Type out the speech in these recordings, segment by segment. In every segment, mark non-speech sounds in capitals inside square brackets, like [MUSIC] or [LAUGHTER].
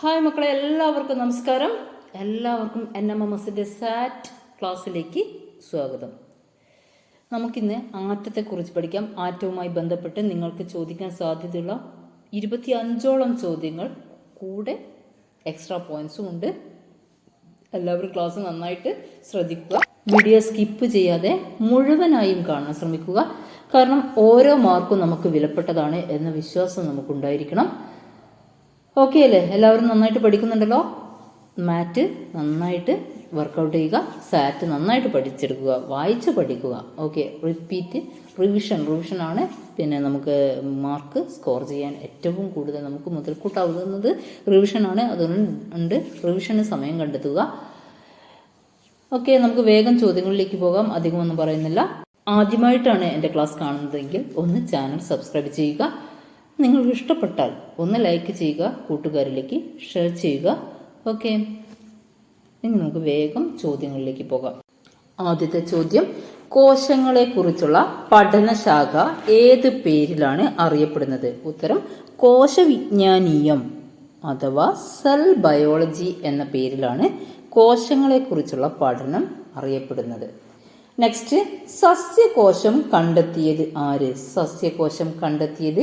Hi മക്കളെ എല്ലാവർക്കും നമസ്കാരം. എല്ലാവർക്കും എൻ എം എം എസിന്റെ സാറ്റ് ക്ലാസ്സിലേക്ക് സ്വാഗതം. നമുക്കിന്ന് ആറ്റത്തെക്കുറിച്ച് പഠിക്കാം. ആറ്റവുമായി ബന്ധപ്പെട്ട് നിങ്ങൾക്ക് ചോദിക്കാൻ സാധ്യതയുള്ള ഇരുപത്തി അഞ്ചോളം ചോദ്യങ്ങൾ കൂടെ എക്സ്ട്രാ പോയിന്റ്സും ഉണ്ട്. എല്ലാവരും ക്ലാസ് നന്നായിട്ട് ശ്രദ്ധിക്കുക. വീഡിയോ സ്കിപ്പ് ചെയ്യാതെ മുഴുവനായും കാണാൻ ശ്രമിക്കുക. കാരണം ഓരോ മാർക്കും നമുക്ക് വിലപ്പെട്ടതാണ് എന്ന വിശ്വാസം നമുക്കുണ്ടായിരിക്കണം. ഓക്കെ അല്ലേ? എല്ലാവരും നന്നായിട്ട് പഠിക്കുന്നുണ്ടല്ലോ? മാറ്റ് നന്നായിട്ട് വർക്കൗട്ട് ചെയ്യുക സാറ്റ് നന്നായിട്ട് പഠിച്ചെടുക്കുക വായിച്ച് പഠിക്കുക. ഓക്കെ റിപ്പീറ്റ് റിവിഷൻ ആണ്. പിന്നെ നമുക്ക് മാർക്ക് സ്കോർ ചെയ്യാൻ ഏറ്റവും കൂടുതൽ നമുക്ക് മുതൽക്കൂട്ടാവുന്നത് ആണ്. അതുകൊണ്ട് റിവിഷന് സമയം കണ്ടെത്തുക. ഓക്കെ നമുക്ക് വേഗം ചോദ്യങ്ങളിലേക്ക് പോകാം. അധികമൊന്നും പറയുന്നില്ല. ആദ്യമായിട്ടാണ് എന്റെ ക്ലാസ് കാണുന്നതെങ്കിൽ ഒന്ന് ചാനൽ സബ്സ്ക്രൈബ് ചെയ്യുക. നിങ്ങൾക്ക് ഇഷ്ടപ്പെട്ടാൽ ഒന്ന് ലൈക്ക് ചെയ്യുക കൂട്ടുകാരിലേക്ക് ഷെയർ ചെയ്യുക. ഓക്കെ ഇനി നമുക്ക് വേഗം ചോദ്യങ്ങളിലേക്ക് പോകാം. ആദ്യത്തെ ചോദ്യം കോശങ്ങളെ കുറിച്ചുള്ള പഠനശാഖ ഏത് പേരിലാണ് അറിയപ്പെടുന്നത്? ഉത്തരം കോശവിജ്ഞാനീയം അഥവാ സെൽ ബയോളജി എന്ന പേരിലാണ് കോശങ്ങളെക്കുറിച്ചുള്ള പഠനം അറിയപ്പെടുന്നത്. നെക്സ്റ്റ് സസ്യകോശം കണ്ടെത്തിയത് ആര്? സസ്യകോശം കണ്ടെത്തിയത്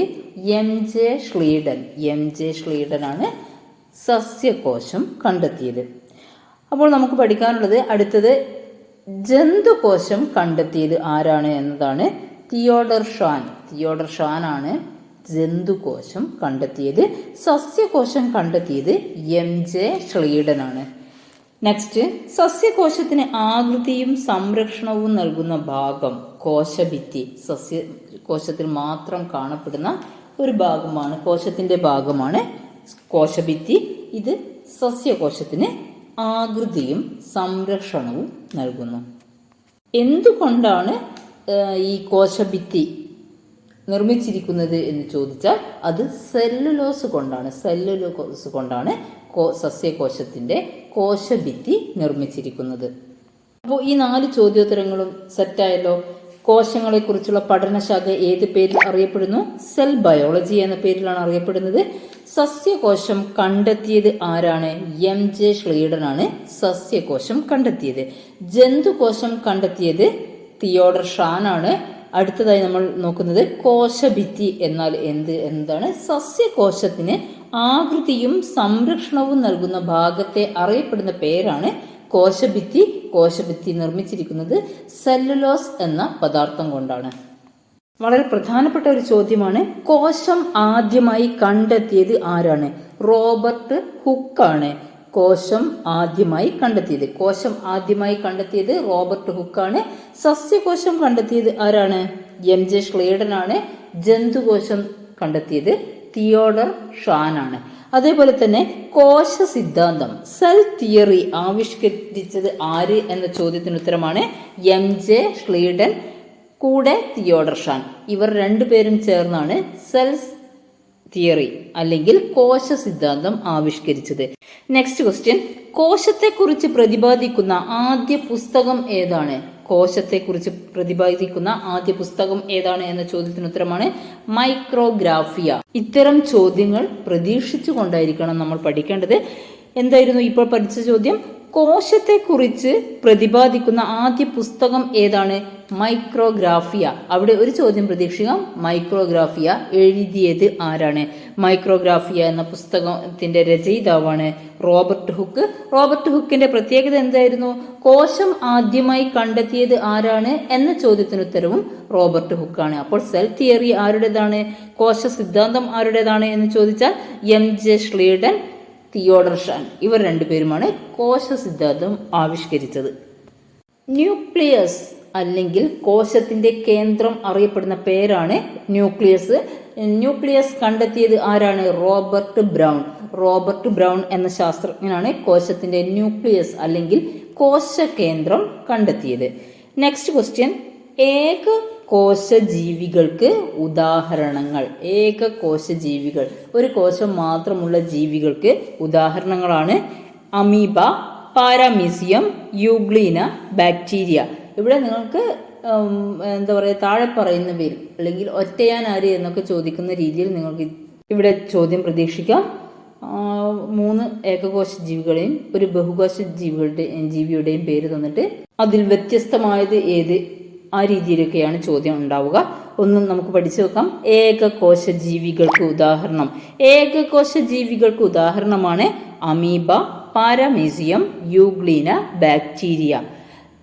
M J Schleiden M J ഷ്ലീഡനാണ് സസ്യകോശം കണ്ടെത്തിയത്. അപ്പോൾ നമുക്ക് പഠിക്കാനുള്ളത് അടുത്തത് ജന്തുകോശം കണ്ടെത്തിയത് ആരാണ് എന്നതാണ് തിയോഡർ ഷാൻ. തിയോഡർ ഷാൻ ആണ് ജന്തുകോശം കണ്ടെത്തിയത്. സസ്യകോശം കണ്ടെത്തിയത് എം ജെ ഷ്ലീഡനാണ് നെക്സ്റ്റ് സസ്യകോശത്തിന് ആകൃതിയും സംരക്ഷണവും നൽകുന്ന ഭാഗം കോശഭിത്തി. സസ്യ കോശത്തിൽ മാത്രം കാണപ്പെടുന്ന ഒരു ഭാഗമാണ് കോശത്തിന്റെ ഭാഗമാണ് കോശഭിത്തി. ഇത് സസ്യകോശത്തിന് ആകൃതിയും സംരക്ഷണവും നൽകുന്നു. എന്തുകൊണ്ടാണ് ഈ കോശഭിത്തി നിർമ്മിച്ചിരിക്കുന്നത് എന്ന് ചോദിച്ചാൽ അത് സെല്ലുലോസ് കൊണ്ടാണ്. സെല്ലുലോസ് കൊണ്ടാണ് കോ സസ്യകോശത്തിന്റെ കോശഭിത്തി നിർമ്മിച്ചിരിക്കുന്നത്. അപ്പോൾ ഈ നാല് ചോദ്യോത്തരങ്ങളും സെറ്റായല്ലോ കോശങ്ങളെ കുറിച്ചുള്ള പഠനശാഖ ഏത് പേരിൽ അറിയപ്പെടുന്നു? സെൽ ബയോളജി എന്ന പേരിലാണ് അറിയപ്പെടുന്നത്. സസ്യകോശം കണ്ടെത്തിയത് ആരാണ്? എം ജെ ഷ്ലീഡനാണ് സസ്യകോശം കണ്ടെത്തിയത്. ജന്തുകോശം കണ്ടെത്തിയത് തിയോഡർ ഷാനാണ്. അടുത്തതായി നമ്മൾ നോക്കുന്നത് കോശഭിത്തി എന്നാൽ എന്ത്? എന്താണ്? സസ്യകോശത്തിന് ആകൃതിയും സംരക്ഷണവും നൽകുന്ന ഭാഗത്തെ അറിയപ്പെടുന്ന പേരാണ് കോശഭിത്തി. കോശഭിത്തി നിർമ്മിച്ചിരിക്കുന്നത് സെല്ലുലോസ് എന്ന പദാർത്ഥം കൊണ്ടാണ്. വളരെ പ്രധാനപ്പെട്ട ഒരു ചോദ്യമാണ് കോശം ആദ്യമായി കണ്ടെത്തിയത് ആരാണ്? റോബർട്ട് ഹുക്കാണ്. കോശം ആദ്യമായി കണ്ടെത്തിയത്. കോശം ആദ്യമായി കണ്ടെത്തിയത് റോബർട്ട് ഹുക്കാണ്. സസ്യകോശം കണ്ടെത്തിയത് ആരാണ്? എം ജെ ഷ്ലേഡനാണ് ജന്തുകോശം കണ്ടെത്തിയത് തിയോഡർ ഷാനാണ്. അതേപോലെ തന്നെ കോശ സിദ്ധാന്തം സെൽ തിയറി ആവിഷ്കരിച്ചത് ആര് എന്ന ചോദ്യത്തിന് ഉത്തരമാണ് എം ജെ ഷ്ലീഡൻ കൂടെ തിയോഡർ ഷാൻ. ഇവർ രണ്ടുപേരും ചേർന്നാണ് സെൽസ് തിയറി അല്ലെങ്കിൽ കോശ സിദ്ധാന്തം ആവിഷ്കരിച്ചത്. നെക്സ്റ്റ് ക്വസ്റ്റ്യൻ കോശത്തെക്കുറിച്ച് പ്രതിപാദിക്കുന്ന ആദ്യ പുസ്തകം ഏതാണ്? കോശത്തെക്കുറിച്ച് പ്രതിപാദിക്കുന്ന ആദ്യ പുസ്തകം ഏതാണ് എന്ന ചോദ്യത്തിന് ഉത്തരമാണ് മൈക്രോഗ്രാഫിയ. ഇത്തരം ചോദ്യങ്ങൾ പ്രതീക്ഷിച്ചുകൊണ്ടായിരിക്കണം നമ്മൾ പഠിക്കേണ്ടത്. എന്തായിരുന്നു ഇപ്പോൾ പഠിച്ച ചോദ്യം? കോശത്തെക്കുറിച്ച് പ്രതിപാദിക്കുന്ന ആദ്യ പുസ്തകം ഏതാണ്? മൈക്രോഗ്രാഫിയ. അവിടെ ഒരു ചോദ്യം പ്രതീക്ഷിക്കാം. മൈക്രോഗ്രാഫിയ എഴുതിയത് ആരാണ്? മൈക്രോഗ്രാഫിയ എന്ന പുസ്തകത്തിന്റെ രചയിതാവാണ് റോബർട്ട് ഹുക്ക്. റോബർട്ട് ഹുക്കിന്റെ പ്രത്യേകത എന്തായിരുന്നു? കോശം ആദ്യമായി കണ്ടെത്തിയത് ആരാണ് എന്ന ചോദ്യത്തിന് ഉത്തരവും റോബർട്ട് ഹുക്കാണ്. അപ്പോൾ സെൽ തിയറി ആരുടേതാണ്? കോശ സിദ്ധാന്തം ആരുടേതാണ് എന്ന് ചോദിച്ചാൽ M J Schleiden Theodor Schwann ഇവർ രണ്ടുപേരുമാണ് കോശ സിദ്ധാന്തം ആവിഷ്കരിച്ചത്. ന്യൂക്ലിയസ് അല്ലെങ്കിൽ കോശത്തിന്റെ കേന്ദ്രം അറിയപ്പെടുന്ന പേരാണ് ന്യൂക്ലിയസ്. ന്യൂക്ലിയസ് കണ്ടെത്തിയത് ആരാണ്? Robert brown. റോബർട്ട് ബ്രൗൺ എന്ന ശാസ്ത്രജ്ഞനാണ് കോശത്തിന്റെ ന്യൂക്ലിയസ് അല്ലെങ്കിൽ കോശ കേന്ദ്രം കണ്ടെത്തിയത്. നെക്സ്റ്റ് ക്വസ്റ്റ്യൻ ഏക കോശജീവികൾക്ക് ഉദാഹരണങ്ങൾ. ഏക കോശജീവികൾ. ഒരു കോശം മാത്രമുള്ള ജീവികൾക്ക് ഉദാഹരണങ്ങളാണ് അമീബ പാരാമീസിയം യൂഗ്ലീന ബാക്ടീരിയ. ഇവിടെ നിങ്ങൾക്ക് എന്താ പറയുക താഴെ പറയുന്ന പേര് അല്ലെങ്കിൽ ഒറ്റയാൻ ആര് എന്നൊക്കെ ചോദിക്കുന്ന രീതിയിൽ നിങ്ങൾക്ക് ഇവിടെ ചോദ്യം പ്രതീക്ഷിക്കാം. മൂന്ന് ഏകകോശ ജീവികളെയും ഒരു ബഹുകോശ ജീവികളുടെ ജീവിയുടെയും പേര് തന്നിട്ട് അതിൽ വ്യത്യസ്തമായത് ഏത്? ആ രീതിയിലൊക്കെയാണ് ചോദ്യം ഉണ്ടാവുക. ഒന്നും നമുക്ക് പഠിച്ചു നോക്കാം. ഏകകോശ ജീവികൾക്ക് ഉദാഹരണം. ഏകകോശ ജീവികൾക്ക് ഉദാഹരണമാണ് അമീബ പാരാമീസിയം യൂഗ്ലീന ബാക്ടീരിയ.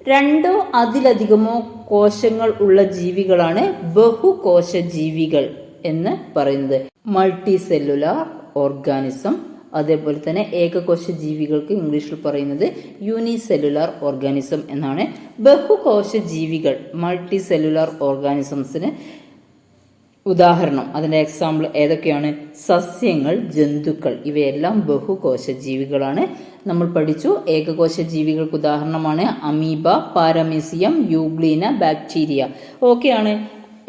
രണ്ടോ അതിലധികമോ കോശങ്ങൾ ഉള്ള ജീവികളാണ് ബഹുകോശ ജീവികൾ എന്ന് പറയുന്നത്. മൾട്ടി സെല്ലുലാർ ഓർഗാനിസം അതേപോലെ തന്നെ ഏകകോശ ജീവികൾക്ക് ഇംഗ്ലീഷിൽ പറയുന്നത് യൂണിസെല്ലുലാർ ഓർഗാനിസം എന്നാണ്. ബഹുകോശ ജീവികൾ മൾട്ടി സെല്ലുലാർ ഓർഗാനിസംസിന് ഉദാഹരണം. അതിന്റെ എക്സാമ്പിൾ ഏതൊക്കെയാണ്? സസ്യങ്ങൾ ജന്തുക്കൾ ഇവയെല്ലാം ബഹുകോശ ജീവികളാണ് നമ്മൾ പഠിച്ചു. ഏകകോശ ജീവികൾക്ക് ഉദാഹരണമാണ് അമീബ പാരമീസിയം യൂഗ്ലീന ബാക്ടീരിയ. ഓക്കെയാണ്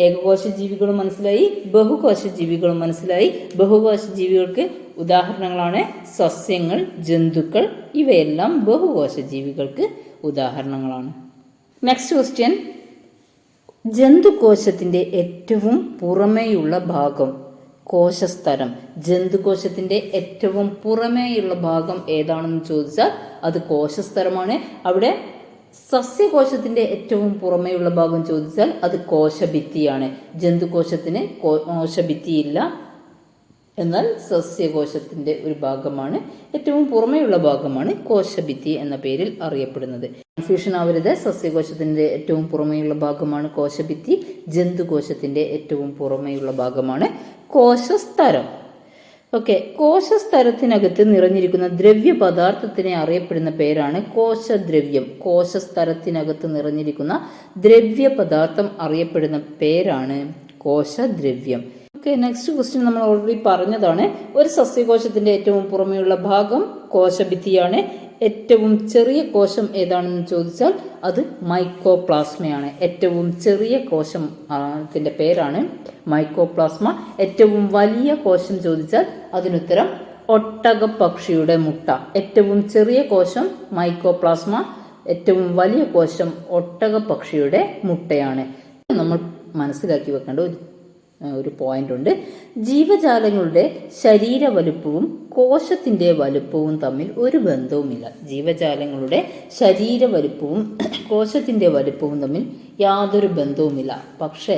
ഏകകോശ ജീവികളും മനസ്സിലായി ബഹുകോശ ജീവികളും മനസ്സിലായി. ബഹുകോശ ജീവികൾക്ക് ഉദാഹരണങ്ങളാണ് സസ്യങ്ങൾ ജന്തുക്കൾ ഇവയെല്ലാം ബഹുകോശ ജീവികൾക്ക് ഉദാഹരണങ്ങളാണ്. നെക്സ്റ്റ് ക്വസ്റ്റ്യൻ ജന്തുകോശത്തിന്റെ ഏറ്റവും പുറമേയുള്ള ഭാഗം കോശസ്തരം. ജന്തുകോശത്തിന്റെ ഏറ്റവും പുറമേയുള്ള ഭാഗം ഏതാണെന്ന് ചോദിച്ചാൽ അത് കോശസ്തരമാണ്. അവിടെ സസ്യകോശത്തിന്റെ ഏറ്റവും പുറമേയുള്ള ഭാഗം ചോദിച്ചാൽ അത് കോശഭിത്തിയാണ്. ജന്തുകോശത്തിന് കോശഭിത്തിയില്ല എന്നാൽ സസ്യകോശത്തിന്റെ ഒരു ഭാഗമാണ്. ഏറ്റവും പുറമേയുള്ള ഭാഗമാണ് കോശഭിത്തി എന്ന പേരിൽ അറിയപ്പെടുന്നത്. കൺഫ്യൂഷൻ ആവരുത്. സസ്യകോശത്തിന്റെ ഏറ്റവും പുറമേയുള്ള ഭാഗമാണ് കോശഭിത്തി. ജന്തുകോശത്തിന്റെ ഏറ്റവും പുറമേയുള്ള ഭാഗമാണ് കോശസ്തരം. ഓക്കെ. കോശസ്തരത്തിനകത്ത് നിറഞ്ഞിരിക്കുന്ന ദ്രവ്യ പദാർത്ഥത്തിനെ അറിയപ്പെടുന്ന പേരാണ് കോശദ്രവ്യം. കോശസ്തരത്തിനകത്ത് നിറഞ്ഞിരിക്കുന്ന ദ്രവ്യ പദാർത്ഥം അറിയപ്പെടുന്ന പേരാണ് കോശദ്രവ്യം. ഓക്കെ നെക്സ്റ്റ് ക്വസ്റ്റ്യൻ നമ്മൾ ഓൾറെഡി പറഞ്ഞതാണ്. ഒരു സസ്യകോശത്തിന്റെ ഏറ്റവും പുറമെയുള്ള ഭാഗം കോശഭിത്തിയാണ്. ഏറ്റവും ചെറിയ കോശം ഏതാണെന്ന് ചോദിച്ചാൽ അത് മൈക്കോപ്ലാസ്മയാണ്. ഏറ്റവും ചെറിയ കോശം ആ, ത്തിന്റെ പേരാണ് മൈക്കോപ്ലാസ്മ. ഏറ്റവും വലിയ കോശം ചോദിച്ചാൽ അതിനുത്തരം ഒട്ടക പക്ഷിയുടെ മുട്ട. ഏറ്റവും ചെറിയ കോശം മൈക്കോപ്ലാസ്മ. ഏറ്റവും വലിയ കോശം ഒട്ടക പക്ഷിയുടെ മുട്ടയാണ് നമ്മൾ മനസ്സിലാക്കി വെക്കേണ്ട ഒരു ഒരു പോയിന്റ് ഉണ്ട്. ജീവജാലങ്ങളുടെ ശരീര വലുപ്പവും കോശത്തിന്റെ വലുപ്പവും തമ്മിൽ ഒരു ബന്ധവുമില്ല. ജീവജാലങ്ങളുടെ ശരീര വലുപ്പവും [CLEARS THROAT] കോശത്തിന്റെ വലുപ്പവും തമ്മിൽ യാതൊരു ബന്ധവുമില്ല. പക്ഷേ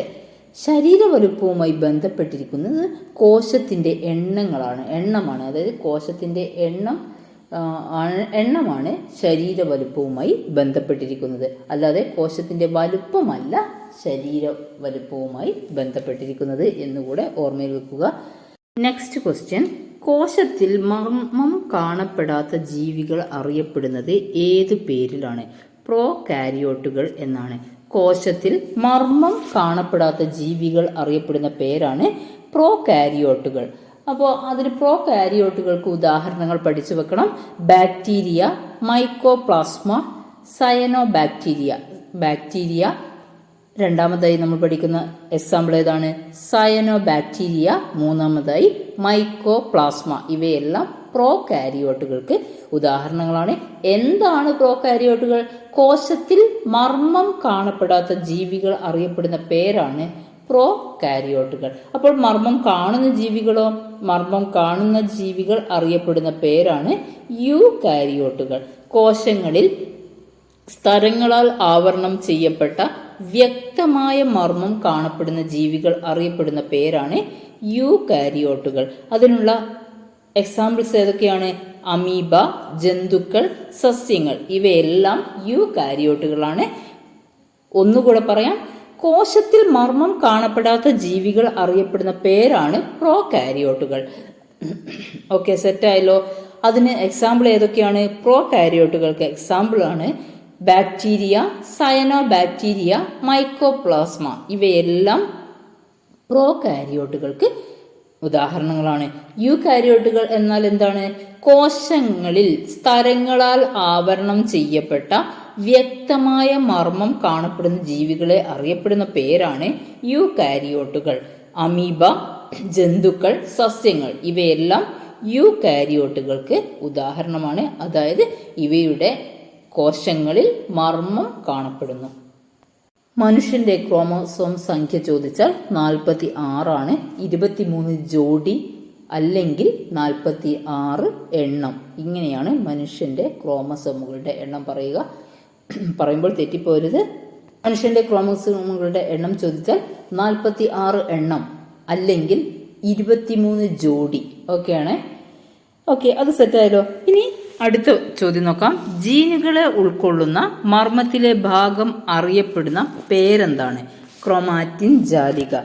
ശരീര വലുപ്പവുമായി ബന്ധപ്പെട്ടിരിക്കുന്നത് കോശത്തിന്റെ എണ്ണങ്ങളാണ്. എണ്ണമാണ്. അതായത് കോശത്തിന്റെ എണ്ണം എണ്ണമാണ് ശരീര വലുപ്പവുമായി ബന്ധപ്പെട്ടിരിക്കുന്നത്. അല്ലാതെ കോശത്തിന്റെ വലുപ്പമല്ല ശരീര വലുപ്പവുമായി ബന്ധപ്പെട്ടിരിക്കുന്നത് എന്നുകൂടെ ഓർമ്മയിൽ വെക്കുക. നെക്സ്റ്റ് ക്വസ്റ്റ്യൻ കോശത്തിൽ മർമ്മം കാണപ്പെടാത്ത ജീവികൾ അറിയപ്പെടുന്നത് ഏത് പേരിലാണ്? പ്രോ കാരിയോട്ടുകൾ എന്നാണ്. കോശത്തിൽ മർമ്മം കാണപ്പെടാത്ത ജീവികൾ അറിയപ്പെടുന്ന പേരാണ് പ്രോ കാരിയോട്ടുകൾ അപ്പോൾ അതിന് പ്രോ കാരിയോട്ടുകൾക്ക് ഉദാഹരണങ്ങൾ പഠിച്ചു വെക്കണം. Bacteria mycoplasma cyanobacteria bacteria രണ്ടാമതായി നമ്മൾ പഠിക്കുന്ന എക്സാമ്പിൾ ഏതാണ്? സയനോ ബാക്ടീരിയ മൂന്നാമതായി മൈക്കോപ്ലാസ്മ ഇവയെല്ലാം പ്രോ കാരിയോട്ടുകൾക്ക് ഉദാഹരണങ്ങളാണ്. എന്താണ് പ്രോ കാരിയോട്ടുകൾ കോശത്തിൽ മർമ്മം കാണപ്പെടാത്ത ജീവികൾ അറിയപ്പെടുന്ന പേരാണ് പ്രോ കാരിയോട്ടുകൾ അപ്പോൾ മർമ്മം കാണുന്ന ജീവികളോ മർമ്മം കാണുന്ന ജീവികൾ അറിയപ്പെടുന്ന പേരാണ് യു കാരിയോട്ടുകൾ കോശങ്ങളിൽ സ്തരങ്ങളാൽ ആവരണം ചെയ്യപ്പെട്ട വ്യക്തമായ മർമ്മം കാണപ്പെടുന്ന ജീവികൾ അറിയപ്പെടുന്ന പേരാണ് യു കാരിയോട്ടുകൾ അതിനുള്ള എക്സാമ്പിൾസ് ഏതൊക്കെയാണ്? അമീബ ജന്തുക്കൾ സസ്യങ്ങൾ. ഇവയെല്ലാം യു കാരിയോട്ടുകളാണ് ഒന്നുകൂടെ പറയാം. കോശത്തിൽ മർമ്മം കാണപ്പെടാത്ത ജീവികൾ അറിയപ്പെടുന്ന പേരാണ് പ്രോ കാരിയോട്ടുകൾ ഓക്കെ സെറ്റായല്ലോ അതിന് എക്സാമ്പിൾ ഏതൊക്കെയാണ്? പ്രോ കാരിയോട്ടുകൾക്ക് എക്സാമ്പിൾ ആണ് ബാക്ടീരിയ സയനോ ബാക്ടീരിയ മൈക്കോപ്ലാസ്മ ഇവയെല്ലാം പ്രോ കാരിയോട്ടുകൾക്ക് ഉദാഹരണങ്ങളാണ്. യു കാരിയോട്ടുകൾ എന്നാൽ എന്താണ്? കോശങ്ങളിൽ സ്ഥലങ്ങളാൽ ആവരണം ചെയ്യപ്പെട്ട വ്യക്തമായ മർമ്മം കാണപ്പെടുന്ന ജീവികളെ അറിയപ്പെടുന്ന പേരാണ് യു കാരിയോട്ടുകൾ അമീബ ജന്തുക്കൾ സസ്യങ്ങൾ ഇവയെല്ലാം യു കാരിയോട്ടുകൾക്ക് ഉദാഹരണമാണ്. അതായത് ഇവയുടെ കോശങ്ങളിൽ മർമ്മം കാണപ്പെടുന്നു. മനുഷ്യന്റെ ക്രോമോസോം സംഖ്യ ചോദിച്ചാൽ നാൽപ്പത്തി ആറാണ് ഇരുപത്തിമൂന്ന് ജോഡി അല്ലെങ്കിൽ നാൽപ്പത്തി ആറ് എണ്ണം. ഇങ്ങനെയാണ് മനുഷ്യന്റെ ക്രോമസോമുകളുടെ എണ്ണം പറയുക. പറയുമ്പോൾ തെറ്റിപ്പോരുത്. മനുഷ്യന്റെ ക്രോമസോമുകളുടെ എണ്ണം ചോദിച്ചാൽ നാൽപ്പത്തി ആറ് എണ്ണം അല്ലെങ്കിൽ ഇരുപത്തിമൂന്ന് ജോഡി. ഓക്കെയാണ്? ഓക്കെ അത് സെറ്റായാലോ ഇനി അടുത്ത ചോദ്യം നോക്കാം. ജീനുകളെ ഉൾക്കൊള്ളുന്ന മർമ്മത്തിലെ ഭാഗം അറിയപ്പെടുന്ന പേരെന്താണ്? ക്രോമാറ്റിൻ ജാലിക.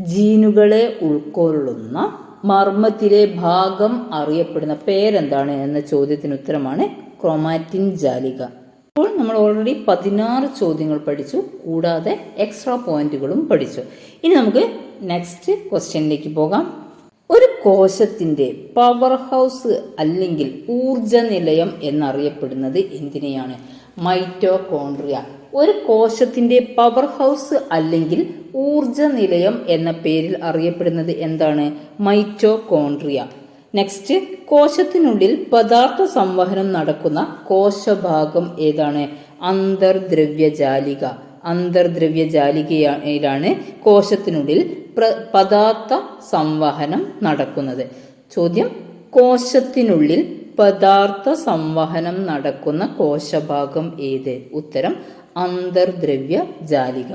ജീനുകളെ ഉൾക്കൊള്ളുന്ന മർമ്മത്തിലെ ഭാഗം അറിയപ്പെടുന്ന പേരെന്താണ് എന്ന ചോദ്യത്തിന് ഉത്തരമാണ് ക്രോമാറ്റിൻ ജാലിക. അപ്പോൾ നമ്മൾ ഓൾറെഡി പതിനാറ് ചോദ്യങ്ങൾ പഠിച്ചു. കൂടാതെ എക്സ്ട്രാ പോയിന്റുകളും പഠിച്ചു. ഇനി നമുക്ക് നെക്സ്റ്റ് ക്വസ്റ്റ്യനിലേക്ക് പോകാം. ഒരു കോശത്തിന്റെ പവർ ഹൗസ് അല്ലെങ്കിൽ ഊർജ നിലയം എന്നറിയപ്പെടുന്നത് എന്തിനെയാണ്? മൈറ്റോകോൺട്രിയ ഒരു കോശത്തിന്റെ പവർ ഹൗസ് അല്ലെങ്കിൽ ഊർജ നിലയം എന്ന പേരിൽ അറിയപ്പെടുന്നത് എന്താണ്? മൈറ്റോകോൺട്രിയ നെക്സ്റ്റ് കോശത്തിനുള്ളിൽ പദാർത്ഥ സംവഹനം നടക്കുന്ന കോശഭാഗം ഏതാണ്? അന്തർദ്രവ്യജാലിക. അന്തർദ്രവ്യജാലികയിലാണ് കോശത്തിനുള്ളിൽ പ്ര- പദാർത്ഥ സംവഹനം നടക്കുന്നത്. ചോദ്യം കോശത്തിനുള്ളിൽ പദാർത്ഥ സംവഹനം നടക്കുന്ന കോശഭാഗം ഏത്? ഉത്തരം അന്തർദ്രവ്യ ജാലിക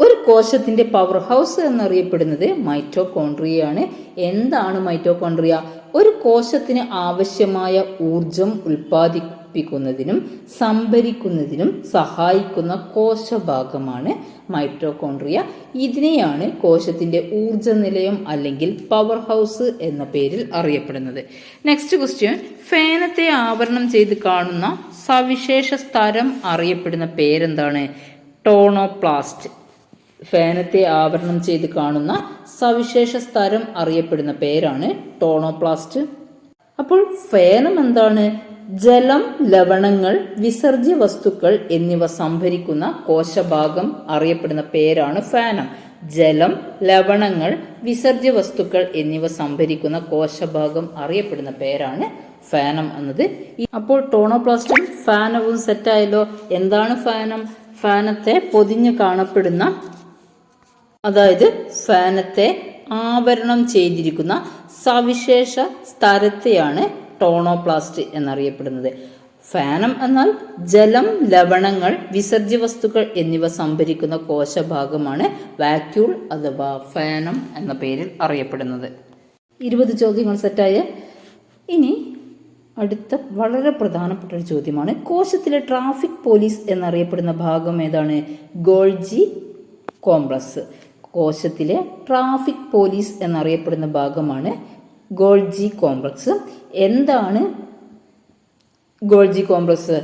ഒരു കോശത്തിന്റെ പവർ ഹൗസ് എന്നറിയപ്പെടുന്നത് മൈറ്റോകോൺട്രിയയാണ് എന്താണ് മൈറ്റോകോൺട്രിയ ഒരു കോശത്തിന് ആവശ്യമായ ഊർജം ഉൽപ്പാദിപ്പിക്കുന്നതിനും സംഭരിക്കുന്നതിനും സഹായിക്കുന്ന കോശഭാഗമാണ് മൈറ്റോകോൺഡ്രിയ. ഇതിനെയാണ് കോശത്തിന്റെ ഊർജ നിലയം അല്ലെങ്കിൽ പവർ ഹൗസ് എന്ന പേരിൽ അറിയപ്പെടുന്നത്. നെക്സ്റ്റ് ക്വസ്റ്റ്യൻ ഫേനത്തെ ആവരണം ചെയ്ത് കാണുന്ന സവിശേഷ സ്ഥലം അറിയപ്പെടുന്ന പേരെന്താണ്? ടോണോപ്ലാസ്റ്റ്. ഫേനത്തെ ആവരണം ചെയ്ത് കാണുന്ന സവിശേഷ സ്ഥലം അറിയപ്പെടുന്ന പേരാണ് ടോണോപ്ലാസ്റ്റ്. അപ്പോൾ ഫേനം എന്താണ്? ജലം ലവണങ്ങൾ വിസർജ്യ വസ്തുക്കൾ എന്നിവ സംഭരിക്കുന്ന കോശഭാഗം അറിയപ്പെടുന്ന പേരാണ് ഫാനം. ജലം ലവണങ്ങൾ വിസർജ്യ വസ്തുക്കൾ എന്നിവ സംഭരിക്കുന്ന കോശഭാഗം അറിയപ്പെടുന്ന പേരാണ് ഫാനം എന്നത്. അപ്പോൾ ടോണോപ്ലാസ്റ്റും ഫാനവും സെറ്റായല്ലോ. എന്താണ് ഫാനം? ഫാനത്തെ പൊതിഞ്ഞു കാണപ്പെടുന്ന അതായത് ഫാനത്തെ ആവരണം ചെയ്തിരിക്കുന്ന സവിശേഷ സ്ഥലത്തെയാണ് ടോണോപ്ലാസ്റ്റ് എന്നറിയപ്പെടുന്നത്. ഫാനം എന്നാൽ ജലം ലവണങ്ങൾ വിസർജ്യ വസ്തുക്കൾ എന്നിവ സംഭരിക്കുന്ന കോശഭാഗമാണ് വാക്യൂൾ അഥവാ ഫാനം എന്ന പേരിൽ അറിയപ്പെടുന്നത്. ഇരുപത് ചോദ്യങ്ങൾ സെറ്റായ ഇനി അടുത്ത വളരെ പ്രധാനപ്പെട്ട ഒരു ചോദ്യമാണ്. കോശത്തിലെ ട്രാഫിക് പോലീസ് എന്നറിയപ്പെടുന്ന ഭാഗം ഏതാണ്? Golgi complex. കോശത്തിലെ ട്രാഫിക് പോലീസ് എന്നറിയപ്പെടുന്ന ഭാഗമാണ് ഗോൾജി കോംപ്ലക്സ് എന്താണ് ഗോൾജി കോംപ്ലക്സ്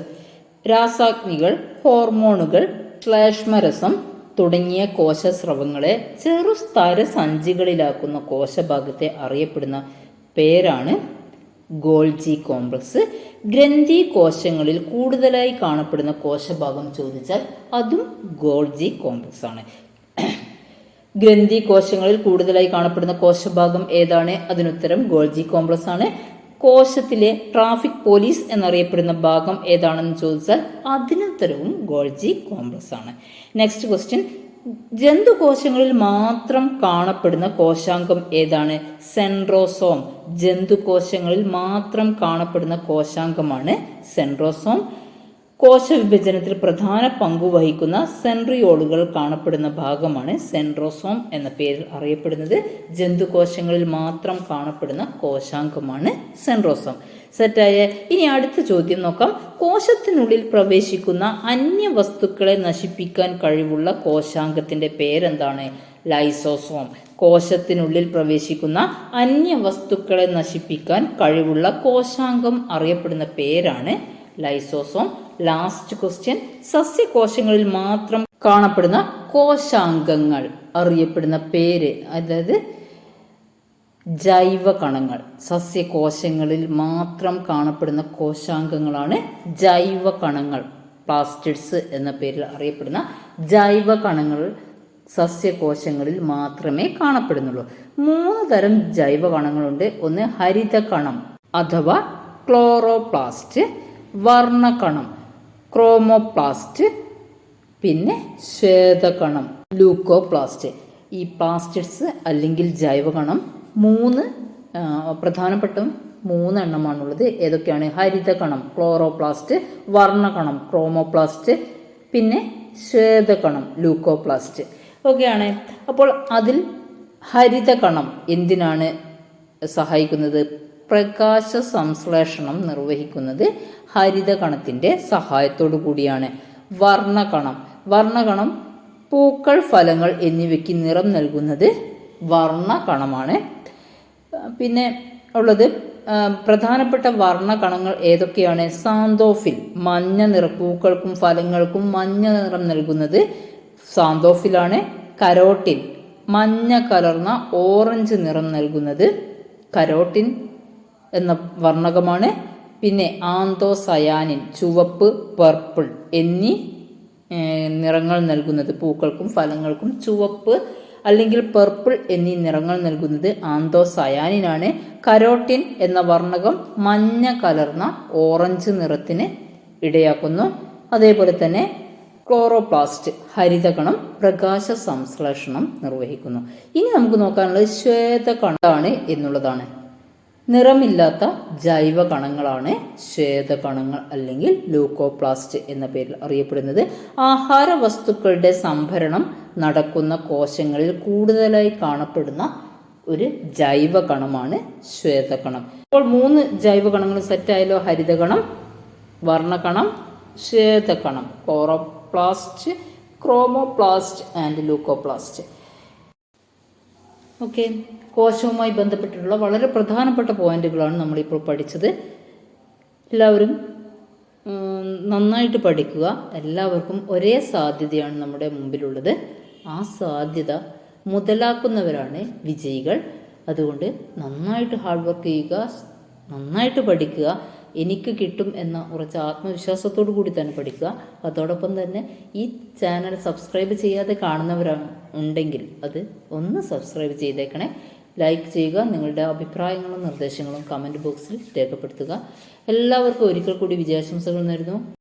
രാസാഗ്നികൾ ഹോർമോണുകൾ ശ്ലേഷ്മരസം തുടങ്ങിയ കോശസ്രവങ്ങളെ ചെറുസ്തര സഞ്ചികളിലാക്കുന്ന കോശഭാഗത്തെ അറിയപ്പെടുന്ന പേരാണ് ഗോൾജി കോംപ്ലക്സ് ഗ്രന്ഥി കോശങ്ങളിൽ കൂടുതലായി കാണപ്പെടുന്ന കോശഭാഗം ചോദിച്ചാൽ അതും ഗോൾജി കോംപ്ലക്സ് ആണ്. ഗ്രന്ഥി കോശങ്ങളിൽ കൂടുതലായി കാണപ്പെടുന്ന കോശഭാഗം ഏതാണ്? അതിനുത്തരം ഗോൾജി കോംപ്ലക്സ് ആണ്. കോശത്തിലെ ട്രാഫിക് പോലീസ് എന്നറിയപ്പെടുന്ന ഭാഗം ഏതാണെന്ന് ചോദിച്ചാൽ അതിനുത്തരവും ഗോൾജി കോംപ്ലക്സ് ആണ്. നെക്സ്റ്റ് ക്വസ്റ്റ്യൻ ജന്തുകോശങ്ങളിൽ മാത്രം കാണപ്പെടുന്ന കോശാംഗം ഏതാണ്? സെൻട്രോസോം. ജന്തുകോശങ്ങളിൽ മാത്രം കാണപ്പെടുന്ന കോശാംഗമാണ് സെൻട്രോസോം. കോശവിഭജനത്തിൽ പ്രധാന പങ്കു വഹിക്കുന്ന സെൻട്രിയോളുകൾ കാണപ്പെടുന്ന ഭാഗമാണ് സെൻട്രോസോം എന്ന പേരിൽ അറിയപ്പെടുന്നത്. ജന്തുകോശങ്ങളിൽ മാത്രം കാണപ്പെടുന്ന കോശാംഗമാണ് സെൻട്രോസോം. സെറ്റായ ഇനി അടുത്ത ചോദ്യം നോക്കാം. കോശത്തിനുള്ളിൽ പ്രവേശിക്കുന്ന അന്യ വസ്തുക്കളെ നശിപ്പിക്കാൻ കഴിവുള്ള കോശാംഗത്തിന്റെ പേരെന്താണ്? ലൈസോസോം. കോശത്തിനുള്ളിൽ പ്രവേശിക്കുന്ന അന്യ വസ്തുക്കളെ നശിപ്പിക്കാൻ കഴിവുള്ള കോശാംഗം അറിയപ്പെടുന്ന പേരാണ് ലൈസോസോം. ലാസ്റ്റ് ക്വസ്റ്റ്യൻ സസ്യകോശങ്ങളിൽ മാത്രം കാണപ്പെടുന്ന കോശാംഗങ്ങൾ അറിയപ്പെടുന്ന പേര് അതായത് ജൈവ കണങ്ങൾ സസ്യകോശങ്ങളിൽ മാത്രം കാണപ്പെടുന്ന കോശാംഗങ്ങളാണ് ജൈവ കണങ്ങൾ പ്ലാസ്റ്റിഡ്സ് എന്ന പേരിൽ അറിയപ്പെടുന്ന ജൈവ കണങ്ങൾ സസ്യകോശങ്ങളിൽ മാത്രമേ കാണപ്പെടുന്നുള്ളൂ. മൂന്ന് തരം ജൈവ കണങ്ങളുണ്ട് ഒന്ന് ഹരിത കണം അഥവാ ക്ലോറോപ്ലാസ്റ്റ് വർണകണം. ക്രോമോപ്ലാസ്റ്റ് പിന്നെ ശ്വേതകണം ലൂക്കോപ്ലാസ്റ്റ് ഈ പ്ലാസ്റ്റിഡ്സ് അല്ലെങ്കിൽ ജൈവകണം മൂന്ന് പ്രധാനപ്പെട്ട മൂന്നെണ്ണമാണുള്ളത്. ഏതൊക്കെയാണ്? ഹരിതകണം ക്ലോറോപ്ലാസ്റ്റ് വർണകണം ക്രോമോപ്ലാസ്റ്റ് പിന്നെ ശ്വേതകണം ലൂക്കോപ്ലാസ്റ്റ് ഒക്കെയാണ് അപ്പോൾ അതിൽ ഹരിതകണം എന്തിനാണ് സഹായിക്കുന്നത്? പ്രകാശ സംശ്ലേഷണം നിർവഹിക്കുന്നത് ഹരിതകണത്തിന്റെ സഹായത്തോടു കൂടിയാണ് വർണകണം. വർണകണം പൂക്കൾ ഫലങ്ങൾ എന്നിവയ്ക്ക് നിറം നൽകുന്നത് വർണകണമാണ്. പിന്നെ ഉള്ളത് പ്രധാനപ്പെട്ട വർണകണങ്ങൾ ഏതൊക്കെയാണ്? സാന്തോഫിൽ മഞ്ഞ നിറ പൂക്കൾക്കും ഫലങ്ങൾക്കും മഞ്ഞ നിറം നൽകുന്നത് സാന്തോഫിലാണ്. കരോട്ടിൻ മഞ്ഞ കലർന്ന ഓറഞ്ച് നിറം നൽകുന്നത് കരോട്ടിൻ എന്ന വർണകമാണ്. പിന്നെ ആന്തോസയാനിൻ ചുവപ്പ് പർപ്പിൾ എന്നീ നിറങ്ങൾ നൽകുന്നത് പൂക്കൾക്കും ഫലങ്ങൾക്കും. ചുവപ്പ് അല്ലെങ്കിൽ പർപ്പിൾ എന്നീ നിറങ്ങൾ നൽകുന്നത് ആന്തോസയാനിനാണ്. കരോട്ടിൻ എന്ന വർണകം മഞ്ഞ കലർന്ന ഓറഞ്ച് നിറത്തിന് ഇടയാക്കുന്നു. അതേപോലെ തന്നെ ക്ലോറോപ്ലാസ്റ്റ് ഹരിതകണം പ്രകാശ സംശ്ലേഷണം നിർവഹിക്കുന്നു. ഇനി നമുക്ക് നോക്കാനുള്ളത് ശ്വേതകണമാണ് എന്നുള്ളതാണ്. നിറമില്ലാത്ത ജൈവ കണങ്ങളാണ് ശ്വേതകണങ്ങൾ അല്ലെങ്കിൽ ലൂക്കോപ്ലാസ്റ്റ് എന്ന പേരിൽ അറിയപ്പെടുന്നത്. ആഹാര വസ്തുക്കളുടെ സംഭരണം നടക്കുന്ന കോശങ്ങളിൽ കൂടുതലായി കാണപ്പെടുന്ന ഒരു ജൈവ കണമാണ് ശ്വേതകണം. അപ്പോൾ മൂന്ന് ജൈവ കണങ്ങൾ സെറ്റായാലോ ഹരിതകണം വർണകണം ശ്വേതകണം chloroplast chromoplast and leucoplast okay. കോശവുമായി ബന്ധപ്പെട്ടിട്ടുള്ള വളരെ പ്രധാനപ്പെട്ട പോയിന്റുകളാണ് നമ്മളിപ്പോൾ പഠിച്ചത്. എല്ലാവരും നന്നായിട്ട് പഠിക്കുക. എല്ലാവർക്കും ഒരേ സാധ്യതയാണ് നമ്മുടെ മുമ്പിലുള്ളത്. ആ സാധ്യത മുതലാക്കുന്നവരാണ് വിജയികൾ. അതുകൊണ്ട് നന്നായിട്ട് ഹാർഡ് വർക്ക് ചെയ്യുക നന്നായിട്ട് പഠിക്കുക. എനിക്ക് കിട്ടും എന്ന ഉറച്ച ആത്മവിശ്വാസത്തോടു കൂടി തന്നെ പഠിക്കുക. അതോടൊപ്പം തന്നെ ഈ ചാനൽ സബ്സ്ക്രൈബ് ചെയ്യാതെ കാണുന്നവരാണ് ഉണ്ടെങ്കിൽ അത് ഒന്ന് സബ്സ്ക്രൈബ് ചെയ്തേക്കണേ. ലൈക്ക് ചെയ്യുക നിങ്ങളുടെ അഭിപ്രായങ്ങളും നിർദ്ദേശങ്ങളും കമന്റ് ബോക്സിൽ രേഖപ്പെടുത്തുക. എല്ലാവർക്കും ഒരിക്കൽ കൂടി വിജയാശംസകൾ നേരുന്നു.